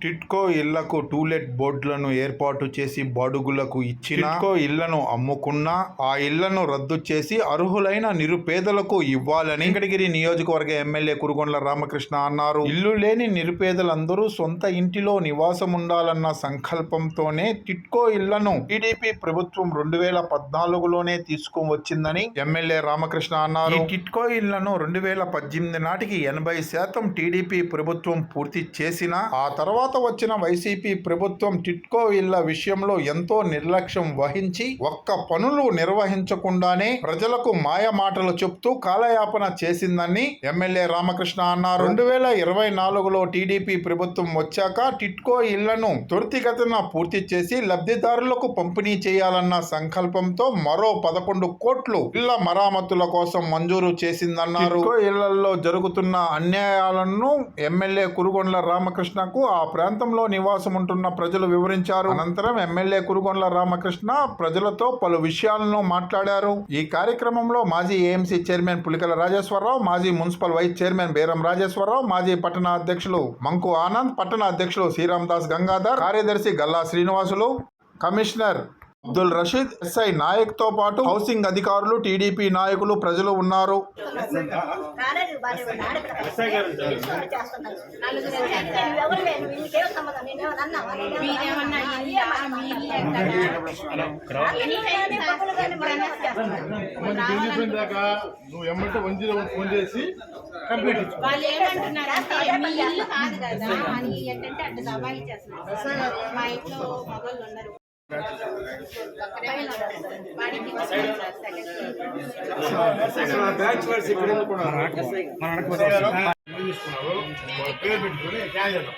TIDCO ఇళ్ళకు to let బోర్డులను ఏర్పాటు చేసి బాడుగులకు ఇచ్చిన టిట్కో ఇళ్ళను అమ్ముకున్నా ఆ ఇళ్ళను రద్దు చేసి అర్హులైన నిరుపేదలకు ఇవ్వాలని వెంకటగిరి నియోజకవర్గ ఎమ్మెల్యే కురుగొండ్ల రామకృష్ణ అన్నారు. ఇల్లు లేని నిరుపేదలందరూ సొంత ఇంటిలో నివాసం ఉండాలన్న సంకల్పంతోనే టిట్కో ఇళ్ళను టీడీపీ ప్రభుత్వం రెండు వేల పద్నాలుగులోనే తీసుకుని వచ్చిందని ఎమ్మెల్యే రామకృష్ణ అన్నారు. టిట్కో ఇళ్ళను రెండు వేల పద్దెనిమిది నాటికి ఎనభై శాతం టీడీపీ ప్రభుత్వం పూర్తి చేసిన ఆ తర్వాత వచ్చిన వైసీపీ ప్రభుత్వం టిట్కో ఇళ్ళ విషయంలో ఎంతో నిర్లక్ష్యం వహించి ఒక్క పనులు నిర్వహించకుండానే ప్రజలకు మాయ మాటలు చెప్తూ కాలయాపన చేసిందని ఎమ్మెల్యే రామకృష్ణ అన్నారు. రెండు వేల ఇరవై నాలుగులో టీడీపీ ప్రభుత్వం వచ్చాక టిట్కో ఇళ్ళను త్వరితగతిన పూర్తి చేసి లబ్ధిదారులకు పంపిణీ చేయాలన్న సంకల్పంతో మరో పదకొండు కోట్లు ఇళ్ళ మరామతుల కోసం మంజూరు చేసిందన్నారు. ఇళ్ళలో జరుగుతున్న అన్యాయాలను ఎమ్మెల్యే కురుగొండ్ల రామకృష్ణకు ఆ ప్రాంతంలో నివాసం ఉంటున్న ప్రజలు వివరించారు. అనంతరం ఎమ్మెల్యే కురుగొండ్ల రామకృష్ణ ప్రజలతో పలు విషయాలను మాట్లాడారు. ఈ కార్యక్రమంలో మాజీ ఏఎంసీ చైర్మన్ పులికల రాజేశ్వరరావు మాజీ మున్సిపల్ వైస్ చైర్మన్ బేరం రాజేశ్వరరావు మాజీ పట్టణ అధ్యక్షులు మంకు ఆనంద్ పట్టణ అధ్యక్షులు శ్రీరామ్ దాస్ గంగాధర్ కార్యదర్శి గల్లా శ్రీనివాసులు కమిషనర్ అబ్దుల్ రషీద్ ఎస్ఐ నాయక్తో పాటు హౌసింగ్ అధికారులు టీడీపీ నాయకులు ప్రజలు ఉన్నారు. నువ్వు ఎమ్మంటే వన్ జీరో వన్ ఫోన్ చేసి కంప్లీట్ వాళ్ళు మీ ఇల్లు కాదు కదా అని ఏంటంటే అటు దబాయి చేస్తున్నారు మా ఇంట్లో మగవాళ్ళు ఉన్నారు. వాడికి తీసుకుంటారు తీసుకున్నారు వాళ్ళ పేరు పెట్టుకుని క్యాన్ చేద్దాం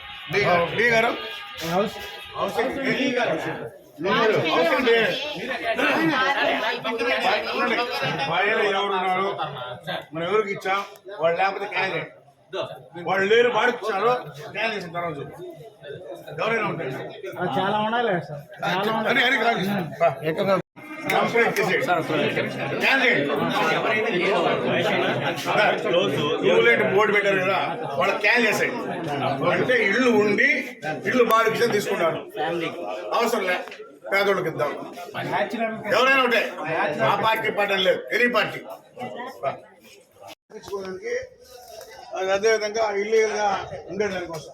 డి గారు హౌసింగ్ డి గారు హౌసింగ్ డి భార్యలు ఎవరు ఉన్నారు మనం ఎవరికి ఇచ్చాం వాళ్ళు లేకపోతే క్యాన్ చేయండి వాళ్ళు లేరు క్యాన్ చేసిన తర్వాత. ఎవరైనా ఉంటాయి చాలా ఉండాలి సార్. బోర్డు పెట్టారు కదా వాళ్ళ క్యాన్ చేసేయండి. అంటే ఇల్లు ఉండి ఇల్లు బాగా తీసుకుంటారు. అవసరం లే. పేదోళ్ళకి ఇద్దాం. ఎవరైనా ఉంటే ఆ పార్టీ పార్టీ లేదు ఎనీ పార్టీ. అదేవిధంగా ఇల్లీగల్గా ఉండేదానికోసం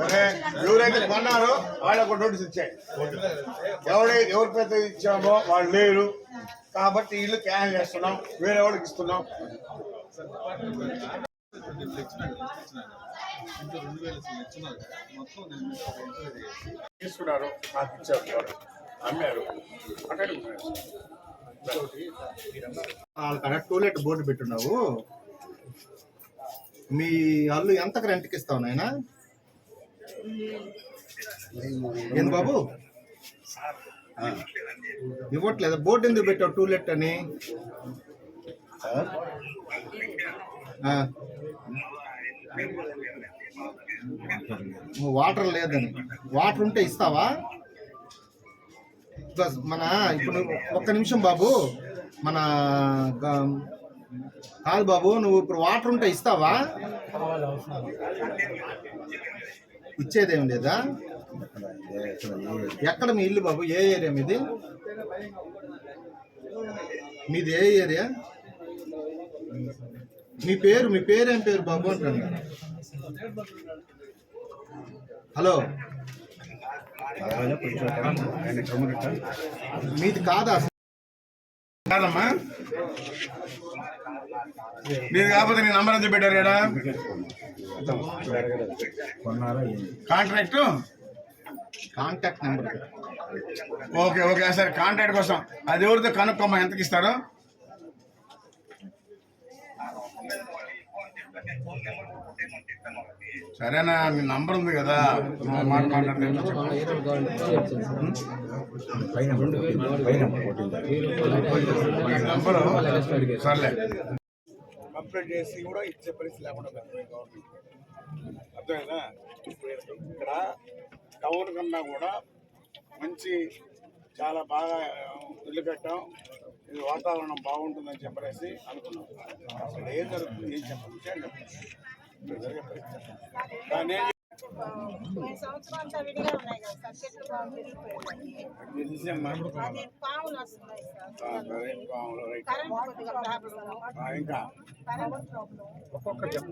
సరే ఎవరైతే కొన్నారో వాళ్ళకు నోటీస్ ఇచ్చాయి ఎవడై ఎవరి పెద్ద ఇచ్చామో వాళ్ళు లేరు. కాబట్టి ఇల్లు క్యాన్ చేస్తున్నాం. వేరే వాళ్ళకి ఇస్తున్నాం. తీసుకున్నారు. నాకు ఇచ్చారు. అమ్మారు. అక్కడ టూలెట్ బోర్డు పెట్టున్నావు. మీ అల్లు ఎంత రెంట్కి ఇస్తావు నాయన? ఏంది బాబు? ఇవ్వట్లేదు? బోర్డు ఎందుకు పెట్టావు టూలెట్ అని? వాటర్ లేదని. వాటర్ ఉంటే ఇస్తావా? మన ఇప్పుడు ఒక్క నిమిషం బాబు. మన కాదు బాబు నువ్వు ఇప్పుడు వాటర్ ఉంటే ఇస్తావా? ఇచ్చేదేం లేదా? ఎక్కడ మీ ఇల్లు బాబు? ఏ ఏరియా మీది? మీది ఏ ఏరియా? మీ పేరు మీ పేరేం పేరు బాబు అంటున్నా? హలో? మీది కాదా? కాదమ్మా. నేను కాకపోతే నీ నంబర్ ఎంత పెట్టారు ఇక్కడ contract? Contact number. Okay okay సరే కాంట్రాక్ట్ కోసం. అది ఎవరితో కనుక్కోమ్మా ఎంతకి ఇస్తారో? సరేనా మీ నంబర్ ఉంది కదా. నువ్వు మాట మాట్లాడితే నంబరు? సర్లే. కంప్లైంట్ చేసి కూడా ఇచ్చే పరిస్థితి లేకుండా పోయింది గవర్నమెంట్ అర్థమైందా? ఇక్కడ టౌన్ కన్నా కూడా మంచి చాలా బాగా ఇల్లు కట్టాం. ఇది వాతావరణం బాగుంటుందని చెప్పేసి అనుకున్నాం. అసలు ఏం జరుగుతుంది ఏం చెప్పండి విడిగా ఉన్నాయి కదా సార్ చెట్లు బాగా పెరిగిపోయాయి? అది పాములు వస్తున్నాయి సార్. కరెంట్ కొద్దిగా ప్రాబ్లం ఇంకా? కరెంట్ ప్రాబ్లం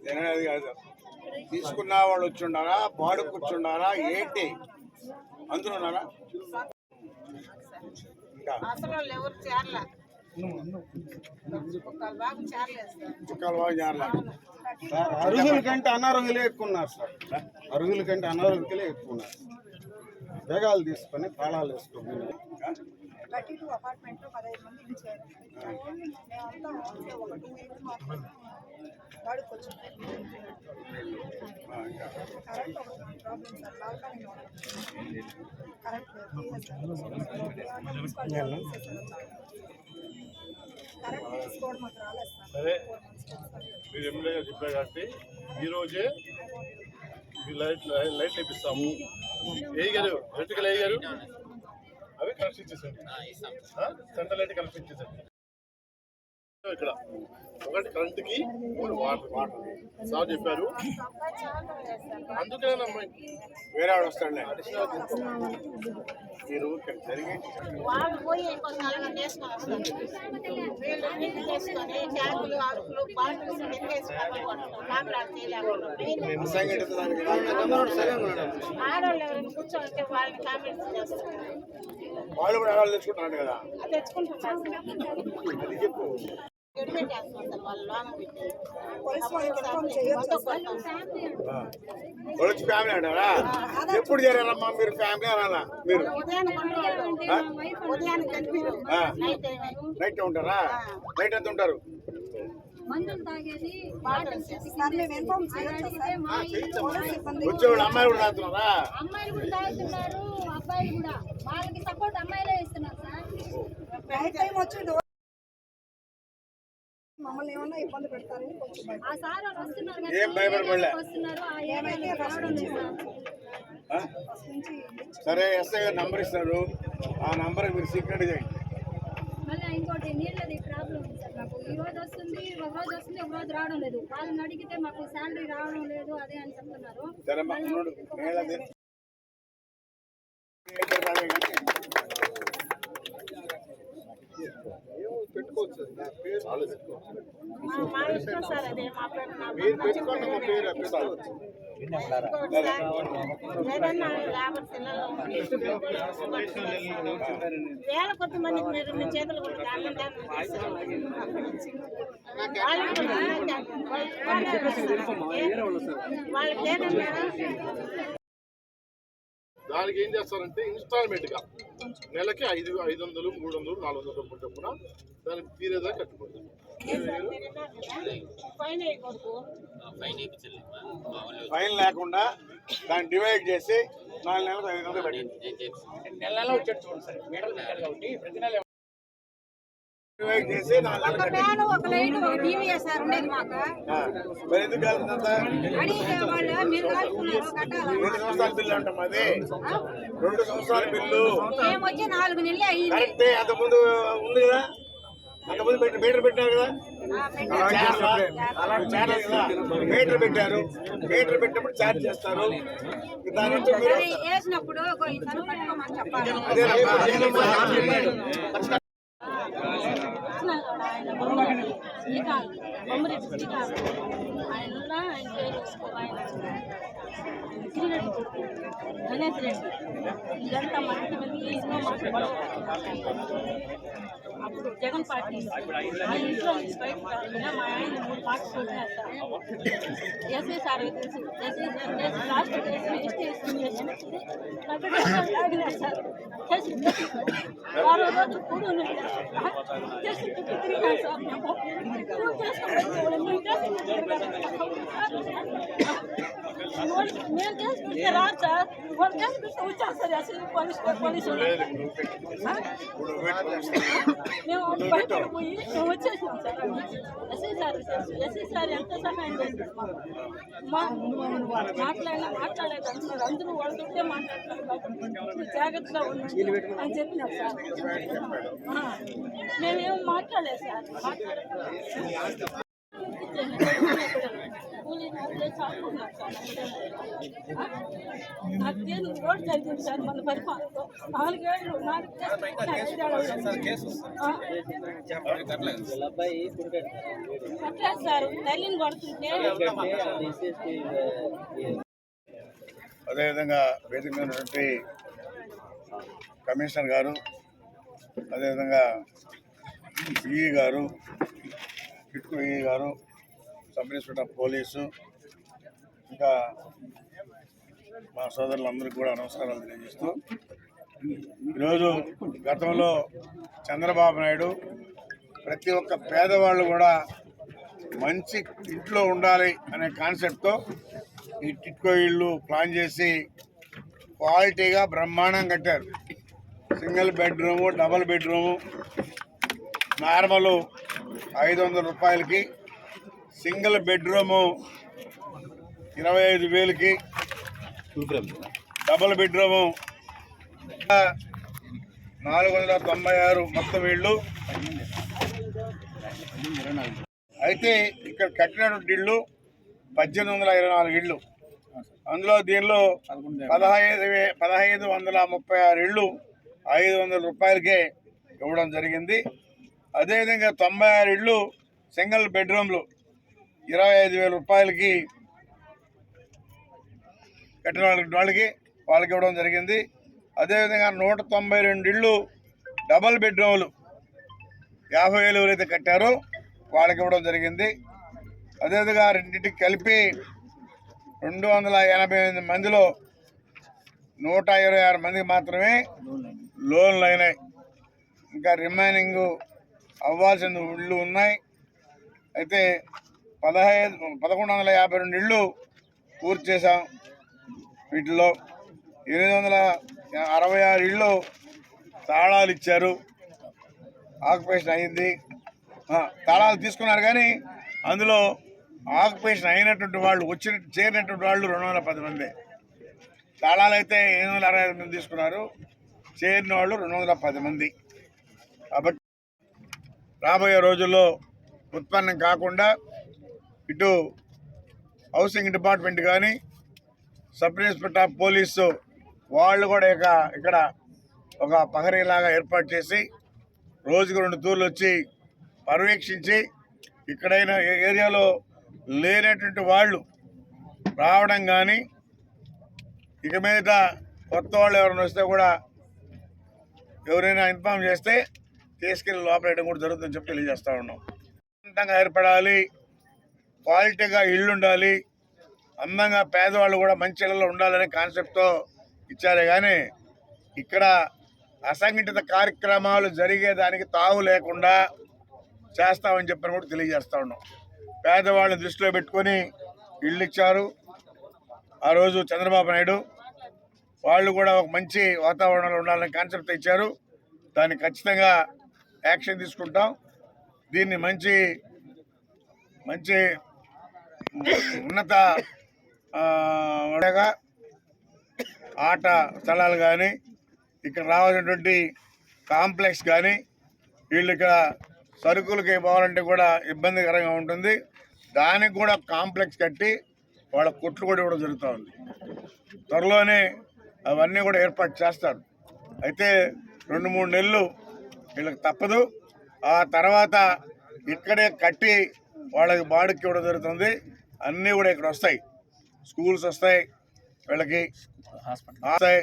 తినలేదు కాదు తీసుకున్న వాళ్ళు వచ్చి ఉండారా బాడు కూర్చుండారా ఏంటి? అందరూ ఉన్నారా అసలు వాళ్ళు ఎవరు చేరలే. చుక్కలు బాగా సార్ అర్హుల కంటే అనర్హులే ఎక్కువ ఉన్నారు సార్. అర్హుల కంటే అనర్హులకే ఎక్కువ ఉన్నారు వేగాలు తీసుకొని తాళాలు వేసుకొని లో పదహైదు మంది ఇచ్చారు మేమంతా ఓన్లీ ఒక టూ ఇయర్స్ మాత్రం current problem sir balcony current మీరు ఎమ్మెల్యే గారు చెప్పారు కాబట్టి ఈరోజే మీ లైట్ లైట్ వేపిస్తాము ఏ గారు? ఎలక్ట్రికల్ ఏ గారు? అవి కనెక్షన్ ఇచ్చేసండి సెంట్రల్ లైట్ కనెక్షన్ ఇచ్చేసండి ఇక్కడ. ఒకటి కరెంట్కి ఒకటి వాటర్ వాటర్. సార్ చెప్పారు. అందుకనే వేరే వాడు వస్తాడులే. మీరు ఇక్కడ జరిగే వాళ్ళు పోయి వేసుకొని వస్తారు చేసుకొని బాటిల్స్ ఆడవాళ్ళు కూర్చోంటే వాళ్ళని కామెంట్స్ చేస్తారు. వాళ్ళు కూడా ఆడాలి తెచ్చుకుంటున్నాడు కదా. అది చెప్పు. సార్ వాళ్ళు లోన వచ్చి ఫ్యామిలీ అంటారా? ఎప్పుడు చేరారమ్మా మీరు ఫ్యామిలీ అనాలా? మీరు. నైట్ ఉంటారా? నైట్ ఎంత ఉంటారు? వచ్చేవాళ్ళు అమ్మాయి కూడా తాగుతున్నారా? అమ్మాయిలు కూడా తాగుతున్నారు అబ్బాయిలు కూడా. వాళ్ళకి సపోర్ట్ అమ్మాయిలే ఇస్తున్నారు సార్. నైట్ టైం వచ్చి డోర్ మమ్మల్ని ఏమన్నా ఇబ్బంది పెడతారని కొంచెం భయం. ఆ సార్ వాళ్ళు వస్తున్నారు ఏం భయపడబడలే. వస్తున్నారు ఆ ఏమైతే ఏమైతే రావడం లేదు సార్ ఆ? ఫస్ట్ నుంచి సరే ఎస్ఐ గారు నంబర్ ఇస్తారు ఆ నంబర్ మీరు సీక్రెట్ చేయండి మళ్ళీ ఇంకోటి నీళ్ళది ప్రాబ్లం ఉంది సార్ మాకు ఈ రోజు వస్తుంది ఒక రోజు వస్తుంది ఒక రోజు రావడం లేదు వాళ్ళని అడిగితే మాకు శాలరీ రావడం లేదు అదే అని చెప్తున్నారు సరే మా అదే మా పేరు నా మీరు పెట్టుకోండి మా పేరు పెట్టుకోవచ్చు ఇంకోటి సార్ ఏదన్నా లేబర్ పిల్లలు వేల కొద్ది మందికి మీరు మీ చేతులు కూడా దానం దానం వాళ్ళకి ఏదన్నా దానికి ఏం చేస్తారంటే ఇన్స్టాల్మెంట్గా నెలకి ఐదు ఐదు వందలు మూడు వందలు నాలుగు వందలు రూపాయలు చొప్పున దానికి తీరేదా వేయకూడదు ఫైన్ లేకుండా దాన్ని డివైడ్ చేసి నాలుగు నెలలకు ఐదు వందలు పెట్టండి డివైడ్ చేసి నాలుగు నెలలు పెట్టండి. ఫ్యాన్ ఒక లైట్ ఒక టీవీ వేసారు ఉండేది మాకు. ఆ, మరి ఎందుకు కలుగుతుందంతా అడిగితే వాళ్ళు మీరు కలుపుకున్నారు కట్టాలా? రెండు సంవత్సరాల బిల్లు అంటాం అది. రెండు సంవత్సరాల బిల్లు. మేము వచ్చి నాలుగు నెలలు అయ్యింది కరెక్టే అంతకుముందు ఉంది కదా? అంతకుముందు పెట్టి మీటర్ పెట్టారు. కదా? మీటర్ పెట్టారు. మీటర్ పెట్టినప్పుడు ఛార్జ్ చేస్తారు. దాని నుంచి మీరు వేసినప్పుడు అదేనమ్మా ఆయన బొమ్మరెడ్డి శ్రీకాంత్ బొమ్మరెడ్డి శ్రీకాంత్ ఆయన ఉన్న ఆయన పేరు తీసుకో, ఆయన గిరిరెడ్డి కొడుకు, గణేష్ రెడ్డి ఇదంతా మా ఇంటి మీద ఎన్నో మాకు గొడవ. అప్పుడు జగన్ పార్టీ ఆ ఇంట్లో నుంచి బయటకు రాకుండా మా ఆయన మూడు పార్టీలు వదిలేస్తారు ఎస్ఐ సార్ తెలుసు ఎస్ఐ సార్ చేసి లాస్ట్ కేసు రిజిస్ట్రేషన్ చేసి అడిగినారు సార్ చేసి వారం రోజు కూడా చేసి చుట్టూ తిరిగినారు సార్ మేము నువ్వు మేము కేసు పెడితే రాదు సార్ వాళ్ళు కేసు పెడితే వచ్చారు సార్ అసలు పోలీసు పోలీసు. మేము భయపడిపోయి మేము వచ్చేసాం sir SI sir SI sir ఎంత సహాయం చేశారు మాట్లాడినా మాట్లాడలేదు అంటున్నారు అందరూ వాళ్ళతోటే మాట్లాడుతున్నారు జాగ్రత్తగా ఉండండి అని చెప్పినారు సార్। మేమేం మాట్లాడలేదు సార్ మాట్లాడలేదు కూలీ నాలుగే చాలుకున్నారు సార్ రోడ్ జరిగింది సార్ మన పరిపాలనలో నాలుగేళ్ళు అట్లా సార్ తల్లిని కొడుతుంటే అదేవిధంగా వేదిక మీద ఉన్నటువంటి కమిషనర్ గారు అదేవిధంగా ఈఈ గారు కిట్కో ఈఈ గారు సబ్ ఇన్స్పెక్టర్ పోలీసు ఇంకా మా సోదరులందరికీ కూడా నమస్కారాలు తెలియజేస్తూ ఈరోజు గతంలో చంద్రబాబు నాయుడు ప్రతి ఒక్క పేదవాళ్ళు కూడా మంచి ఇంట్లో ఉండాలి అనే కాన్సెప్ట్తో ఈ టిట్కో ఇళ్ళు ప్లాన్ చేసి క్వాలిటీగా బ్రహ్మాండం కట్టారు. Single bedroom double bedroom normal ఐదు వందల రూపాయలకి సింగిల్ బెడ్రూము ఇరవై ఐదు వేలకి డబల్ బెడ్రూము. నాలుగు వందల తొంభై ఆరు మొత్తం ఇళ్ళు. అయితే ఇక్కడ కట్టినటువంటి ఇళ్ళు పద్దెనిమిది వందల ఇరవై నాలుగు ఇళ్ళు. అందులో దీనిలో పదహైదు పదహైదు వందల ముప్పై ఆరు ఇళ్ళు ఐదు వందల రూపాయలకే ఇవ్వడం జరిగింది. అదేవిధంగా తొంభై ఆరు ఇళ్ళు సింగిల్ బెడ్రూమ్లు ఇరవై ఐదు వేల రూపాయలకి కట్టిన వాళ్ళకి వాళ్ళకి వాళ్ళకి ఇవ్వడం జరిగింది. అదేవిధంగా నూట తొంభై రెండు ఇళ్ళు డబల్ బెడ్రూమ్లు యాభై వేలు ఎవరైతే కట్టారో వాళ్ళకి ఇవ్వడం జరిగింది. అదేవిధంగా రెండింటికి కలిపి రెండు వందల ఎనభై ఎనిమిది మందిలో నూట ఇరవై ఆరు మందికి మాత్రమే లోన్లు అయినాయి. ఇంకా రిమైనింగ్ అవ్వాల్సిన ఇళ్ళు ఉన్నాయి. అయితే పదహైదు పదకొండు వందల యాభై రెండు ఇళ్ళు పూర్తి చేశాం. వీటిలో ఎనిమిది వందల అరవై ఆరు ఇళ్ళు తాళాలు ఇచ్చారు. ఆక్యుపేషన్ అయింది. తాళాలు తీసుకున్నారు కానీ అందులో ఆక్యుపేషన్ అయినటువంటి వాళ్ళు వచ్చిన చేరినటువంటి వాళ్ళు రెండు వందల పది మంది. తాళాలు అయితే ఎనిమిది వందల అరవై ఐదు మంది తీసుకున్నారు. చేరిన వాళ్ళు రెండు వందల పది మంది. కాబట్టి రాబోయే రోజుల్లో ఉత్పన్నం కాకుండా ఇటు హౌసింగ్ డిపార్ట్మెంట్ కానీ సబ్ ఇన్స్పెక్టర్ ఆఫ్ పోలీసు వాళ్ళు కూడా ఇక ఇక్కడ ఒక పహరీలాగా ఏర్పాటు చేసి రోజుకు రెండు తూర్లు వచ్చి పర్యవేక్షించి ఇక్కడైనా ఏరియాలో లేనటువంటి వాళ్ళు రావడం కానీ ఇక మీద కొత్త వాళ్ళు ఎవరైనా వస్తే కూడా ఎవరైనా ఇన్ఫామ్ చేస్తే తీసుకెళ్ళి లోపలేయడం కూడా జరుగుతుందని చెప్పి తెలియజేస్తా ఉన్నాం. ఏర్పడాలి క్వాలిటీగా ఇల్లు ఉండాలి అందంగా పేదవాళ్ళు కూడా మంచి ఇళ్ళలో ఉండాలనే కాన్సెప్ట్తో ఇచ్చారే కానీ ఇక్కడ అసంఘటిత కార్యక్రమాలు జరిగేదానికి తావు లేకుండా చేస్తామని చెప్పని కూడా తెలియజేస్తా ఉన్నాం. పేదవాళ్ళని దృష్టిలో పెట్టుకొని ఇళ్ళు ఇచ్చారు. ఆ రోజు చంద్రబాబు నాయుడు వాళ్ళు కూడా ఒక మంచి వాతావరణంలో ఉండాలనే కాన్సెప్ట్ ఇచ్చారు. దాన్ని ఖచ్చితంగా యాక్షన్ తీసుకుంటాం. దీన్ని మంచి మంచి ఉన్నత ఉండగా ఆట స్థలాలు కానీ ఇక్కడ రావాల్సినటువంటి కాంప్లెక్స్ కానీ వీళ్ళు ఇక్కడ సరుకులకి పోవాలంటే కూడా ఇబ్బందికరంగా ఉంటుంది. దానికి కూడా కాంప్లెక్స్ కట్టి వాళ్ళ కొట్లు కూడా ఇవ్వడం జరుగుతూ ఉంది త్వరలోనే అవన్నీ కూడా ఏర్పాటు చేస్తారు. అయితే రెండు మూడు నెలలు వీళ్ళకి తప్పదు. ఆ తర్వాత ఇక్కడే కట్టి వాళ్ళకి బాడుకి ఇవ్వడం జరుగుతుంది. అన్నీ కూడా ఇక్కడ వస్తాయి. స్కూల్స్ వస్తాయి వీళ్ళకి వస్తాయి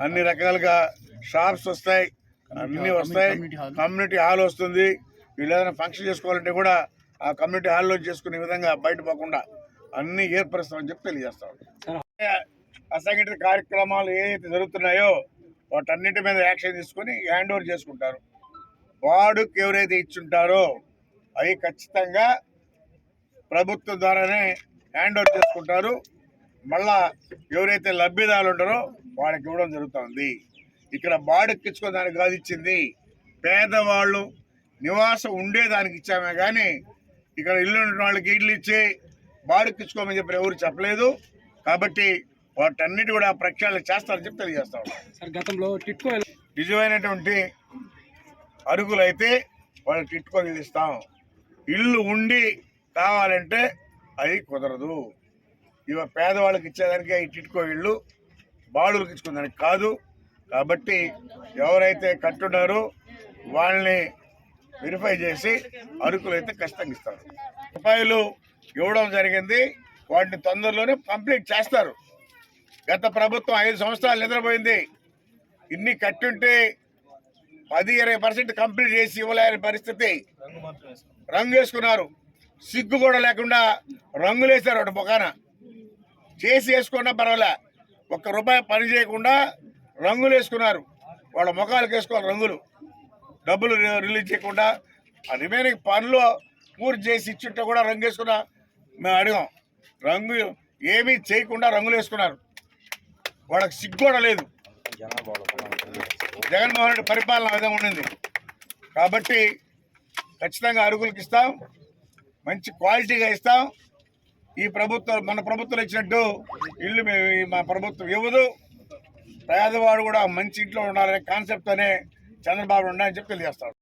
అన్ని రకాలుగా షాప్స్ వస్తాయి అన్నీ వస్తాయి. Community hall. వస్తుంది. వీళ్ళు ఏదైనా ఫంక్షన్ చేసుకోవాలంటే కూడా ఆ కమ్యూనిటీ హాల్లో చేసుకునే విధంగా బయట పోకుండా అన్ని ఏర్పరుస్తామని చెప్పి తెలియజేస్తాం అసంఘటిత కార్యక్రమాలు ఏదైతే జరుగుతున్నాయో వాటన్నిటి మీద యాక్షన్ తీసుకొని హ్యాండ్ ఓవర్ చేసుకుంటారు. వాడుకి ఎవరైతే ఇచ్చుంటారో అవి ఖచ్చితంగా ప్రభుత్వం ద్వారానే హ్యాండ్ ఓవర్ చేసుకుంటారు. మళ్ళా ఎవరైతే లబ్ధిదారులు ఉంటారో వాళ్ళకి ఇవ్వడం జరుగుతుంది. ఇక్కడ బాడెక్కించుకోవడానికి కాదు ఇచ్చింది. పేదవాళ్ళు నివాసం ఉండేదానికి ఇచ్చామే కానీ ఇక్కడ ఇల్లు ఉన్న వాళ్ళకి ఇల్లు ఇచ్చి బాడెక్కించుకోమని చెప్పి ఎవరు చెప్పలేదు. కాబట్టి వాటన్నిటి కూడా ప్రక్షాళన చేస్తారని చెప్పి తెలియజేస్తా ఉన్నాం. గతంలో టిట్కో నిజమైనటువంటి అరుగులు అయితే వాళ్ళకి టిట్టుకొని ఇస్తాం. ఇల్లు ఉండి కావాలంటే అది కుదరదు. ఇవ పేదవాళ్ళకి ఇచ్చేదానికి ఈ టిట్కో ఇల్లు బాడులకు ఇచ్చుకోదానికి కాదు. కాబట్టి ఎవరైతే కట్టున్నారో వాళ్ళని వెరిఫై చేసి అరుకులు అయితే ఖచ్చితంగా ఇస్తారు. రూపాయలు ఇవ్వడం జరిగింది. వాటిని తొందరలోనే కంప్లీట్ చేస్తారు. గత ప్రభుత్వం ఐదు సంవత్సరాలు నిద్రపోయింది. ఇన్ని కట్టుంటే పది ఇరవై పర్సెంట్ కంప్లీట్ చేసి ఇవ్వలేని పరిస్థితి. రంగు వేసుకున్నారు. సిగ్గు కూడా లేకుండా రంగులేశారు ఒకటి మొఖాన చేసి వేసుకున్నా పర్వాలే. ఒక్క రూపాయి పని చేయకుండా రంగులు వేసుకున్నారు. వాళ్ళ ముఖాలకు వేసుకోవాలి రంగులు. డబ్బులు రిలీజ్ చేయకుండా ఆ రిమైనింగ్ పనులు పూర్తి చేసి ఇచ్చుంటే కూడా రంగు వేసుకున్నా మేము అడిగాం. రంగు ఏమీ చేయకుండా రంగులు వేసుకున్నారు. వాళ్ళకి సిగ్గు కూడా లేదు. జగన్మోహన్ రెడ్డి పరిపాలన విధంగా ఉండింది. కాబట్టి ఖచ్చితంగా అరుగులకు ఇస్తాం. మంచి క్వాలిటీగా ఇస్తాం. ఈ ప్రభుత్వం మన ప్రభుత్వం ఇచ్చినట్టు ఇల్లు మేము- మా ప్రభుత్వం ఇవ్వదు. పేదవాడు కూడా మంచి ఇంట్లో ఉండాలనే కాన్సెప్ట్తోనే చంద్రబాబు ఉన్నాయని చెప్పి తెలియజేస్తాడు